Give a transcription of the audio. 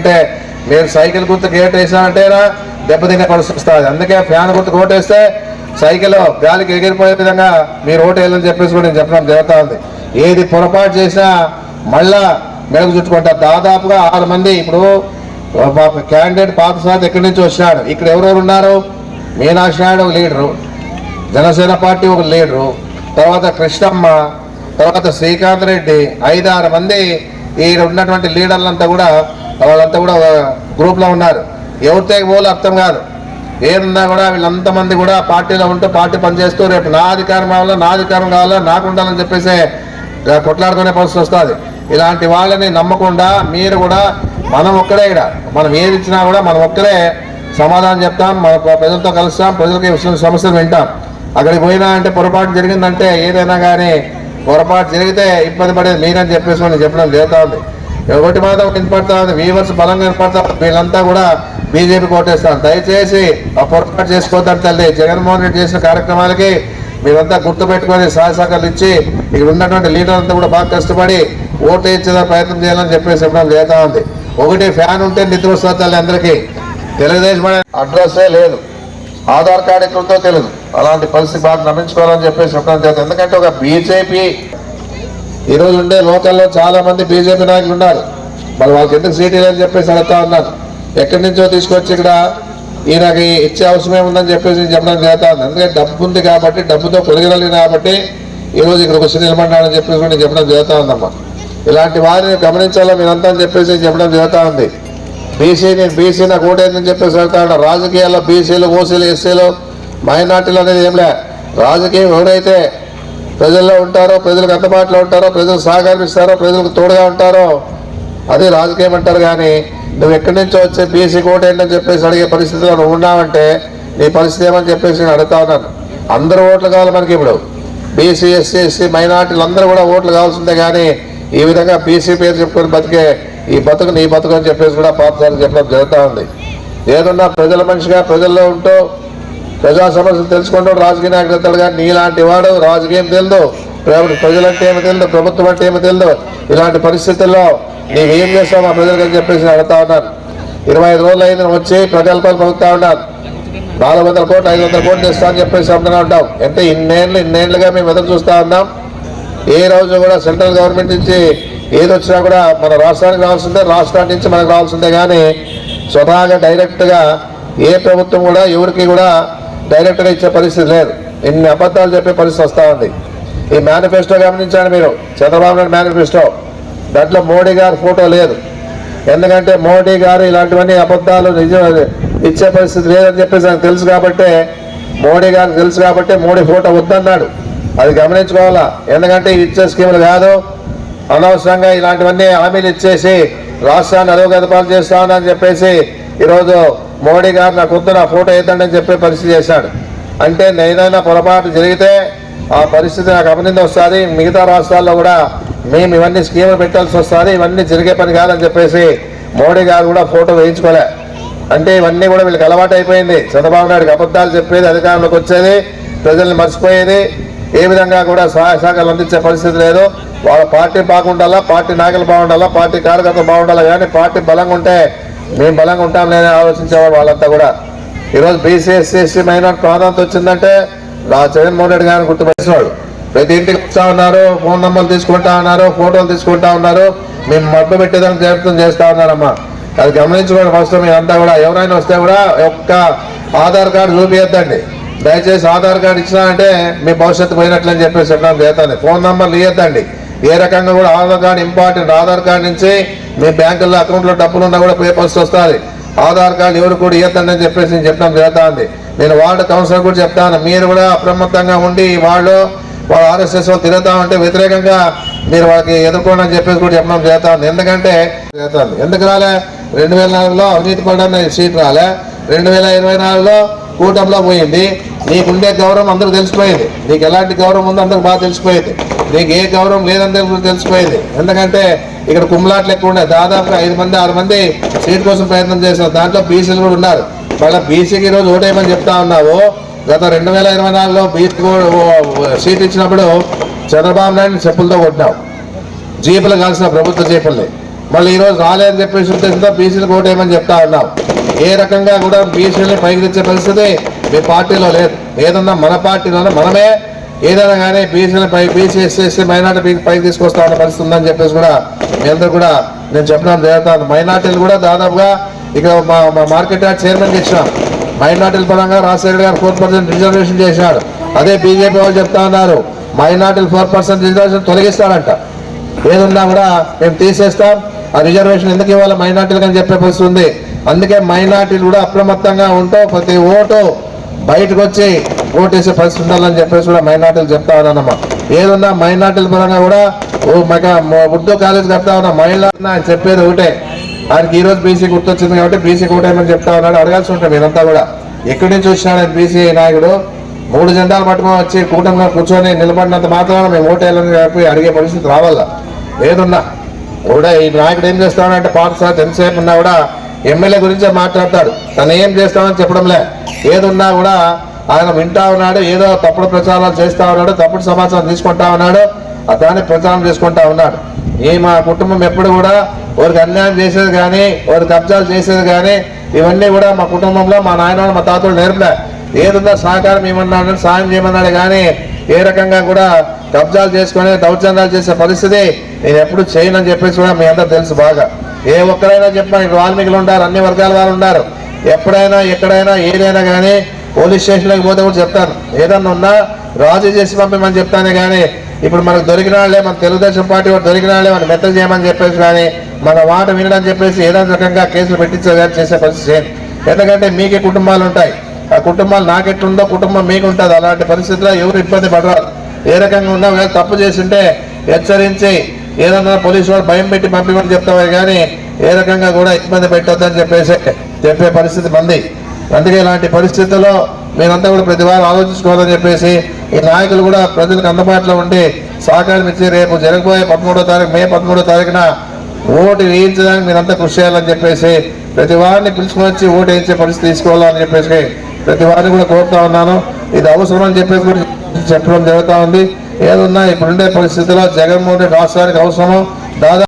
అంటే మీరు సైకిల్ గుర్తు గేట్ వేసానంటేనా దెబ్బతినే పరిస్థితి వస్తుంది. అందుకే ఫ్యాన్ గుర్తు కోటేస్తే సైకిల్ గాలికి ఎగిరిపోయే విధంగా మీరు ఓటు వేయాలని చెప్పేసి కూడా నేను చెప్పడం జరుగుతుంది. ఏది పొరపాటు చేసినా మళ్ళా మెరుగు చుట్టుకుంటారు దాదాపుగా ఆరు మంది ఇప్పుడు క్యాండిడేట్ క్యాండిడేట్ పాతసారి ఎక్కడి నుంచి వచ్చినాడు? ఇక్కడ ఎవరెవరు ఉన్నారు? మీనాక్షి నాయుడు ఒక లీడరు జనసేన పార్టీ ఒక లీడరు తర్వాత కృష్ణమ్మ తర్వాత శ్రీకాంత్ రెడ్డి ఐదారు మంది ఈ ఉన్నటువంటి లీడర్లంతా కూడా వాళ్ళంతా కూడా గ్రూప్లో ఉన్నారు. ఎవరితో పోలో అర్థం కాదు. ఏదున్నా కూడా వీళ్ళంతా మంది కూడా పార్టీలో ఉంటూ పార్టీ పనిచేస్తూ రేపు నా అధికారం కావాలా నా అధికారం కావాలా నాకు ఉండాలని చెప్పేసి కొట్లాడుకునే పరిస్థితి వస్తుంది. ఇలాంటి వాళ్ళని నమ్మకుండా మీరు కూడా మనం ఒక్కడే ఇక్కడ. మనం ఏది ఇచ్చినా కూడా మనం ఒక్కడే సమాధానం చెప్తాం మన ప్రజలతో కలుస్తాం ప్రజలకి విషయం సమస్యలు వింటాం. అక్కడికి పోయినా అంటే పొరపాటు జరిగిందంటే ఏదైనా కానీ పొరపాటు జరిగితే ఇబ్బంది పడేది మీరని చెప్పేసి మనం చెప్పడం జరుగుతూ ఉంది. ఒకటి మాత్రం వినపడతా ఉంది? వీవర్స్ బలంగా వినపడతా వీళ్ళంతా కూడా బీజేపీ కోటేస్తాను. దయచేసి ఆ పొరపాటు చేసుకోవద్దని తల్లి. జగన్మోహన్ రెడ్డి చేసిన కార్యక్రమాలకి మీరంతా గుర్తుపెట్టుకొని పెట్టుకొని సహకారాలు ఇచ్చి ఇక్కడ ఉన్నటువంటి లీడర్ అంతా కూడా బాగా కష్టపడి ఓటు ఇచ్చేదా ప్రయత్నం చేయాలని చెప్పేసి చెప్పడం లేదా ఉంది. ఒకటి ఫ్యాన్ ఉంటే నిద్ర వస్తుంది తల్లి అందరికీ. తెలుగుదేశం అడ్రస్సే లేదు. ఆధార్ కార్డు ఎక్కడితో తెలియదు అలాంటి పరిస్థితి బాగా నమ్మించుకోవాలని చెప్పేసి చెప్పడం జరుగుతుంది. ఎందుకంటే ఒక బీజేపీ ఈ రోజు ఉండే లోకల్లో చాలా మంది బీజేపీ నాయకులు ఉన్నారు. మరి వాళ్ళకి ఎందుకు సీటీ లేదని చెప్పేసి అడుగుతా ఉన్నాను ఎక్కడి నుంచో తీసుకొచ్చి ఇక్కడ ఈయనకి ఇచ్చే అవసరమే ఉందని చెప్పేసి చెప్పడం జరుగుతా ఉంది. ఎందుకంటే డబ్బు ఉంది కాబట్టి డబ్బుతో కొలిగలిగింది కాబట్టి ఈ రోజు ఇక్కడ వచ్చి నిలబడ్డానని చెప్పేసి కూడా నేను చెప్పడం చేస్తా ఉందమ్మా. ఇలాంటి వారిని గమనించాలో మీరంతా అని చెప్పేసి చెప్పడం జరుగుతూ ఉంది. బీసీ నేను బీసీ నాకు ఓటేందని చెప్పేసి వెళ్తా ఉన్నా రాజకీయాల్లో బీసీలు ఓసీలు ఎస్సీలు మైనార్టీలు అనేది ఏం లే. రాజకీయం ఎవరైతే ప్రజల్లో ఉంటారో ప్రజలకు అందుబాటులో ఉంటారో ప్రజలకు సహకరిస్తారో ప్రజలకు తోడుగా ఉంటారో అది రాజకీయం అంటారు కానీ నువ్వు ఎక్కడి నుంచో వచ్చే బీసీ కోట ఏంటని చెప్పేసి అడిగే పరిస్థితిలో నువ్వు ఉన్నావంటే నీ పరిస్థితి ఏమని చెప్పేసి నేను అడుగుతా ఉన్నాను. అందరూ ఓట్లు కావాలి మనకి ఇప్పుడు. బీసీ ఎస్సీ ఎస్సీ మైనార్టీలు అందరూ కూడా ఓట్లు కావాల్సిందే కానీ ఈ విధంగా బీసీ పేరు చెప్పుకొని బతికే ఈ బతుకు నీ బతుకు అని చెప్పేసి కూడా పాపసారి చెప్పడం జరుగుతూ ఉంది. ఏదన్నా ప్రజల మనిషిగా ప్రజల్లో ఉంటూ ప్రజా సమస్యలు తెలుసుకుంటాడు రాజకీయ నాయకులుగా నీలాంటి వాడు రాజకీయం తెలియదు. ప్ర- ప్రజలంటే ఏమి తెలియదు ప్రభుత్వం అంటే ఏమి తెలియదు. ఇలాంటి పరిస్థితుల్లో నీవు ఏం చేస్తావు? మా ప్రజలకు అని చెప్పేసి అడుగుతా ఉన్నాను. ఇరవై ఐదు రోజులు అయింది వచ్చి ప్రజలపై పొందుతా ఉన్నాను నాలుగు వందల కోట్లు ఐదు వందల కోట్లు ఇస్తా అని చెప్పేసి చెప్తూనే ఉంటాం అంటే ఇన్నేళ్ళు ఇన్నేళ్ళుగా మేము ఎదురు చూస్తా ఉన్నాం. ఏ రోజు కూడా సెంట్రల్ గవర్నమెంట్ నుంచి ఏది వచ్చినా కూడా మన రాష్ట్రానికి రావాల్సిందే రాష్ట్రానికి నుంచి మనకు రావాల్సిందే. కానీ స్వతహాగా డైరెక్ట్గా ఏ ప్రభుత్వం కూడా ఎవరికి కూడా డైరెక్ట్గా ఇచ్చే పరిస్థితి లేదు. ఇన్ని అబద్ధాలు చెప్పే పరిస్థితి వస్తూ ఉంది. ఈ మేనిఫెస్టో గమనించండి మీరు? చంద్రబాబు నాయుడు మేనిఫెస్టో దాంట్లో మోడీ గారి ఫోటో లేదు. ఎందుకంటే మోడీ గారు ఇలాంటివన్నీ అబద్ధాలు నిజం ఇచ్చే పరిస్థితి లేదని చెప్పేసి నాకు తెలుసు కాబట్టి మోడీ గారికి తెలుసు కాబట్టి మోడీ ఫోటో వద్దన్నాడు. అది గమనించుకోవాలా? ఎందుకంటే ఇచ్చే స్కీములు కాదు. అనవసరంగా ఇలాంటివన్నీ హామీలు ఇచ్చేసి రాష్ట్రాన్ని అధోగతి పాలు చేస్తానని చెప్పేసి ఈరోజు మోడీ గారు నాకు వద్దు నా ఫోటో వేద్దండి అని చెప్పే పరిస్థితి చేశాడు. అంటే ఏదైనా పొరపాటు జరిగితే ఆ పరిస్థితి నాకు అభినందన వస్తుంది. మిగతా రాష్ట్రాల్లో కూడా మేము ఇవన్నీ స్కీములు పెట్టాల్సి వస్తుంది. ఇవన్నీ జరిగే పని కాదని చెప్పేసి మోడీ గారు కూడా ఫోటో వేయించుకోలే. అంటే ఇవన్నీ కూడా వీళ్ళకి అలవాటు అయిపోయింది. చంద్రబాబు నాయుడుకి అబద్ధాలు చెప్పేది అధికారంలోకి వచ్చేది ప్రజల్ని మర్చిపోయేది ఏ విధంగా కూడా సహాయ సహకారాలు అందించే పరిస్థితి లేదు. వాళ్ళ పార్టీ బాగుండాలా పార్టీ నాయకులు బాగుండాలా పార్టీ కార్యకర్తలు బాగుండాలా కానీ పార్టీ బలంగా ఉంటే మేము బలంగా ఉంటాం లేదని ఆలోచించేవాళ్ళు వాళ్ళంతా కూడా. ఈరోజు బీసీ ఎస్సీ ఎస్సీ మైనార్టీ ప్రాధాన్యత వచ్చిందంటే నా జగన్మోహన్ రెడ్డి గారిని గుర్తుపెట్టేవాడు ప్రతి ఇంటికి వస్తా ఉన్నారు ఫోన్ నెంబర్లు తీసుకుంటా ఉన్నారు ఫోటోలు తీసుకుంటా ఉన్నారు. మేము మబ్బు పెట్టేదానికి ప్రయత్నం చేస్తా ఉన్నారమ్మా. అది గమనించుకోండి ఫస్ట్ మీరంతా కూడా. ఎవరైనా వస్తే కూడా ఒక్క ఆధార్ కార్డు చూపించద్దండి దయచేసి ఆధార్ కార్డు ఇచ్చినారంటే మీ భవిష్యత్తు పోయినట్లని చెప్పేసి చెప్పడం చేస్తాను. ఫోన్ నెంబర్లు ఇవ్వద్దండి ఏ రకంగా కూడా Aadhaar card important. Aadhaar card నుంచి మీ బ్యాంకుల్లో అకౌంట్లో డబ్బులు ఉన్నా కూడా పేపర్స్ వస్తుంది. ఆధార్ కార్డు ఎవరు కూడా ఇవ్వద్దండి అని చెప్పేసి నేను చెప్పడం జరుగుతుంది. నేను వార్డు కౌన్సిలర్ కూడా చెప్తాను. మీరు కూడా అప్రమత్తంగా ఉండి వాళ్ళు వాళ్ళు ఆర్ఎస్ఎస్ వాళ్ళు తిరుగుతా ఉంటే వ్యతిరేకంగా మీరు వాళ్ళకి ఎదుర్కోండి అని చెప్పేసి కూడా చెప్పడం జరుగుతుంది. ఎందుకంటే జరుగుతుంది. ఎందుకు రాలే? రెండు వేల నాలుగులో అవినీతి పడ్డ సీట్ రాలే. రెండు వేల ఇరవై నాలుగులో కూటమిలో పోయింది. నీకుండే గౌరవం అందరూ తెలిసిపోయింది. నీకు ఎలాంటి గౌరవం ఉందో అందరికి బాగా తెలిసిపోయింది. నీకు ఏ గౌరవం లేదని కూడా తెలిసిపోయింది. ఎందుకంటే ఇక్కడ కుమ్మలాట్లు ఎక్కువ ఉన్నాయి. ఐదు మంది ఆరు మంది సీట్ కోసం ప్రయత్నం చేశారు దాంట్లో బీసీలు కూడా ఉన్నారు. మళ్ళీ బీసీకి ఈరోజు ఓటేయమని చెప్తా ఉన్నావు. గత రెండు వేల ఇరవై నాలుగులో బీసీ సీట్ ఇచ్చినప్పుడు చంద్రబాబు నాయుడు చెప్పులతో కొట్టినావు. జీపులు కాల్సిన ప్రభుత్వ జీపుల్ని. మళ్ళీ ఈరోజు రాలేదని చెప్పేసి ఉద్దేశంతో బీసీలకు ఓటేయమని చెప్తా ఉన్నాం ఏ రకంగా కూడా బీసీలని పైకి తెచ్చే పరిస్థితి మీ పార్టీలో లేదు. ఏదన్నా మన పార్టీలోనే? మనమే ఏదైనా కానీ బీసీల పై బీసీ ఎస్సీ ఎస్సీ మైనార్టీ పైకి తీసుకొస్తా ఉన్న పరిస్థితి ఉందని చెప్పేసి కూడా మీ అందరూ కూడా నేను చెప్పడం జరుగుతాను మైనార్టీలు కూడా దాదాపుగా ఇక్కడ మా మా మార్కెట్ యార్డ్ చైర్మన్ ఇచ్చినాం. మైనార్టీల పరంగా రాజశేఖర్ గారు ఫోర్ పర్సెంట్ రిజర్వేషన్ చేశాడు అదే బీజేపీ వాళ్ళు చెప్తా ఉన్నారు మైనార్టీలు ఫోర్ పర్సెంట్ రిజర్వేషన్ తొలగిస్తారంట. ఏదున్నా కూడా మేము తీసేస్తాం. ఆ రిజర్వేషన్ ఎందుకు ఇవ్వాలి మైనార్టీలకు అని చెప్పే పరిస్థితి ఉంది. అందుకే మైనార్టీలు కూడా అప్రమత్తంగా ఉంటూ ప్రతి ఓటు బయటకు వచ్చి ఓటేసే పరిస్థితి ఉండాలని చెప్పేసి కూడా మైనార్టీలు చెప్తా ఉన్నానమ్మా ఏదున్నా మైనార్టీల పరంగా కూడా ఓ మగ ఉర్దూ కాలేజ్ కడతా ఉన్నా మహిళ చెప్పేది ఒకటే. ఆయనకి ఈ రోజు బీసీ గుర్తొచ్చింది కాబట్టి బీసీ ఓటేయమని చెప్తా ఉన్నాడు. అడగాల్సి ఉంటాం మీరంతా కూడా. ఎక్కడి నుంచి వచ్చినాడు ఆయన బీసీ నాయకుడు? మూడు జెండాలు పట్టుకొని వచ్చి కూటమిలో కూర్చొని నిలబడినంత మాత్రాన మేము ఓటేయాలని చెప్పి అడిగే పరిస్థితి రావాలా? ఏదున్నా? కూడా ఈ నాయకుడు ఏం చేస్తామంటే పాఠశాల ఎంతసేపు ఉన్నా కూడా ఎమ్మెల్యే గురించే మాట్లాడతాడు. తను ఏం చేస్తామని చెప్పడంలే. ఏదున్నా కూడా ఆయన వింటా ఉన్నాడు ఏదో తప్పుడు ప్రచారాలు చేస్తూ ఉన్నాడు తప్పుడు సమాచారం తీసుకుంటా ఉన్నాడు దాన్ని ప్రచారం చేసుకుంటా ఉన్నాడు. ఈ మా కుటుంబం ఎప్పుడు కూడా వారికి అన్యాయం చేసేది కానీ వారి కబ్జాలు చేసేది కానీ ఇవన్నీ కూడా మా కుటుంబంలో మా నాయన మా తాతలు నేర్పలే. ఏదన్నా సహకారం ఏమన్నాడు సాయం చేయమన్నాడు కానీ ఏ రకంగా కూడా కబ్జాలు చేసుకొని దౌర్జన్యాలు చేసే పరిస్థితి నేను ఎప్పుడు చేయనని చెప్పేసి కూడా మీ అందరూ తెలుసు బాగా. ఏ ఒక్కరైనా చెప్పండి వాల్మీకులు ఉన్నారు అన్ని వర్గాల వారు ఉన్నారు ఎప్పుడైనా ఎక్కడైనా ఏదైనా కానీ పోలీస్ స్టేషన్లోకి పోతే కూడా చెప్తాను ఏదన్నా ఉన్నా రాజు చేసి పంపమని చెప్తానే కానీ ఇప్పుడు మనకు దొరికిన వాళ్ళే మన తెలుగుదేశం పార్టీ వాడు దొరికిన వాళ్ళే మన మెత్త చేయమని చెప్పేసి కానీ మన మాట వినడం చెప్పేసి ఏదో రకంగా కేసులు పెట్టించే చేసే పరిస్థితి ఎందుకంటే మీకే కుటుంబాలు ఉంటాయి. ఆ కుటుంబాలు నాకెట్లుందో కుటుంబం మీకు ఉంటుంది అలాంటి పరిస్థితుల్లో ఎవరు ఇబ్బంది పడరాదు. ఏ రకంగా ఉన్నా ఒకవేళ తప్పు చేసింటే హెచ్చరించి ఏదన్నా పోలీసు వాళ్ళు భయం పెట్టి పంపించమని చెప్తామని కానీ ఏ రకంగా కూడా ఇబ్బంది పెట్టొద్దని చెప్పేసి చెప్పే పరిస్థితి మంది. అందుకే ఇలాంటి పరిస్థితుల్లో మీరంతా కూడా ప్రతి వారం ఆలోచించుకోవాలని చెప్పేసి ఈ నాయకులు కూడా ప్రజలకు అందుబాటులో ఉండి సహకారం ఇచ్చి రేపు జరగబోయే పదమూడో తారీఖు మే పదమూడో తారీఖున ఓటు వేయించడానికి మీరంతా కృషి చేయాలని చెప్పేసి ప్రతి వారిని పిలుచుకొని వచ్చి ఓటు వేయించే పరిస్థితి తీసుకోవాలని చెప్పేసి ప్రతి వారిని కూడా కోరుతా ఉన్నాను. ఇది అవసరం అని చెప్పేసి కూడా చెప్పడం జరుగుతూ ఉంది. ఏదున్నా ఇప్పుడుండే పరిస్థితిలో జగన్మోహన్ రెడ్డి రాష్ట్రానికి అవసరము దాదాపు